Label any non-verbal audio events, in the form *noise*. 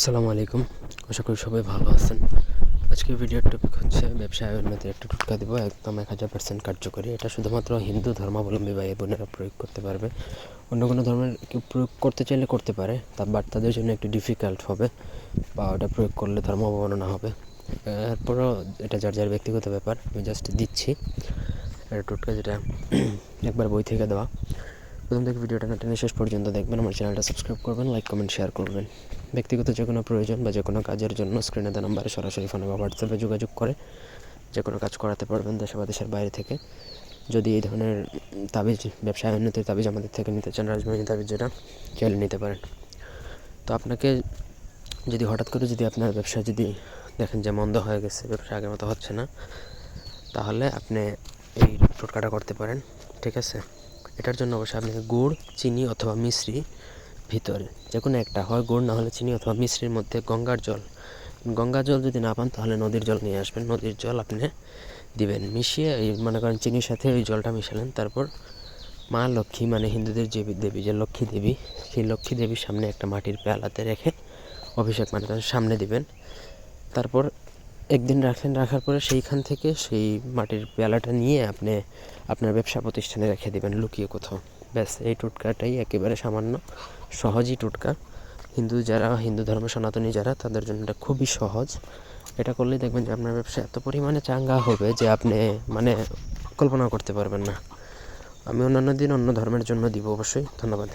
আসসালামু আলাইকুম। আশা করি সবাই ভালো আছেন। আজকে ভিডিওর টপিক হচ্ছে ব্যবসায় উন্নতির একটা টুটকা দেবো, একদম এক হাজার পার্সেন্ট কার্যকরী। এটা শুধুমাত্র হিন্দু ধর্মাবলম্বী ভাই বোনেরা প্রয়োগ করতে পারবে। অন্য কোনো ধর্মের কেউ প্রয়োগ করতে চাইলে করতে পারে, তা বাট তাদের জন্য একটু ডিফিকাল্ট হবে বা ওটা প্রয়োগ করলে ধর্ম অবমাননা হবে। এরপরও এটা যার যার ব্যক্তিগত ব্যাপার, আমি জাস্ট দিচ্ছি। এটা টুটকা যেটা *clears throat* একবার বই থেকে দেওয়া। প্রথম থেকে ভিডিওটা না টেনে শেষ পর্যন্ত দেখবেন, আমার চ্যানেলটা সাবস্ক্রাইব করবেন লাইক কমেন্ট শেয়ার করবেন। ব্যক্তিগত যে কোনো প্রয়োজন বা যে কোনো কাজের জন্য স্ক্রিনে দেওয়া নাম্বারে সরাসরি ফোনে বা হোয়াটসঅ্যাপে যোগাযোগ করে, যে কোনো কাজ করাতে পারবেন দেশে বা দেশের বাইরে থেকে। যদি এই ধরনের তাবিজ, ব্যবসায় উন্নতির তাবিজ আমাদের থেকে নিতে চান রাজবাড়ি তাবিজ যেটা চাইলে নিতে পারেন। তো আপনাকে যদি হঠাৎ করে যদি আপনার ব্যবসা যদি দেখেন যে মন্দ হয়ে গেছে, ব্যবসা আগের মতো হচ্ছে না, তাহলে আপনি এই টোটকাটা করতে পারেন, ঠিক আছে? এটার জন্য অবশ্যই আপনাকে গুড়, চিনি অথবা মিশ্রি ভিতরে যে কোনো একটা, হয় গুড় না হলে চিনি অথবা মিশ্রির মধ্যে গঙ্গার জল। গঙ্গা জল যদি না পান, তাহলে নদীর জল নিয়ে আসবেন। নদীর জল আপনি দিবেন। মিশিয়ে এই, মনে করেন চিনির সাথে ওই জলটা মিশালেন। তারপর মা লক্ষ্মী মানে হিন্দুদের যে দেবী, যে লক্ষ্মী দেবী, সেই লক্ষ্মী দেবীর সামনে একটা মাটির পেয়ালাতে রেখে অভিষেক মানে তার সামনে দিবেন। তারপর একদিন রাখলেন, রাখার পরে সেইখান থেকে সেই মাটির পেয়ালাটা নিয়ে আপনি আপনার ব্যবসা প্রতিষ্ঠানে রেখে দেবেন, লুকিয়ে কোথাও। ব্যাস, এই টোটকাটাই একেবারে সামান্য, সহজই টোটকা। হিন্দু যারা, হিন্দু ধর্ম, সনাতনী যারা, তাদের জন্য এটা খুবই সহজ। এটা করলেই দেখবেন যে আপনার ব্যবসা এত পরিমাণে চাঙ্গা হবে যে আপনি মানে কল্পনা করতে পারবেন না। আমি অন্যান্য দিন অন্য ধর্মের জন্য দিব অবশ্যই। ধন্যবাদ।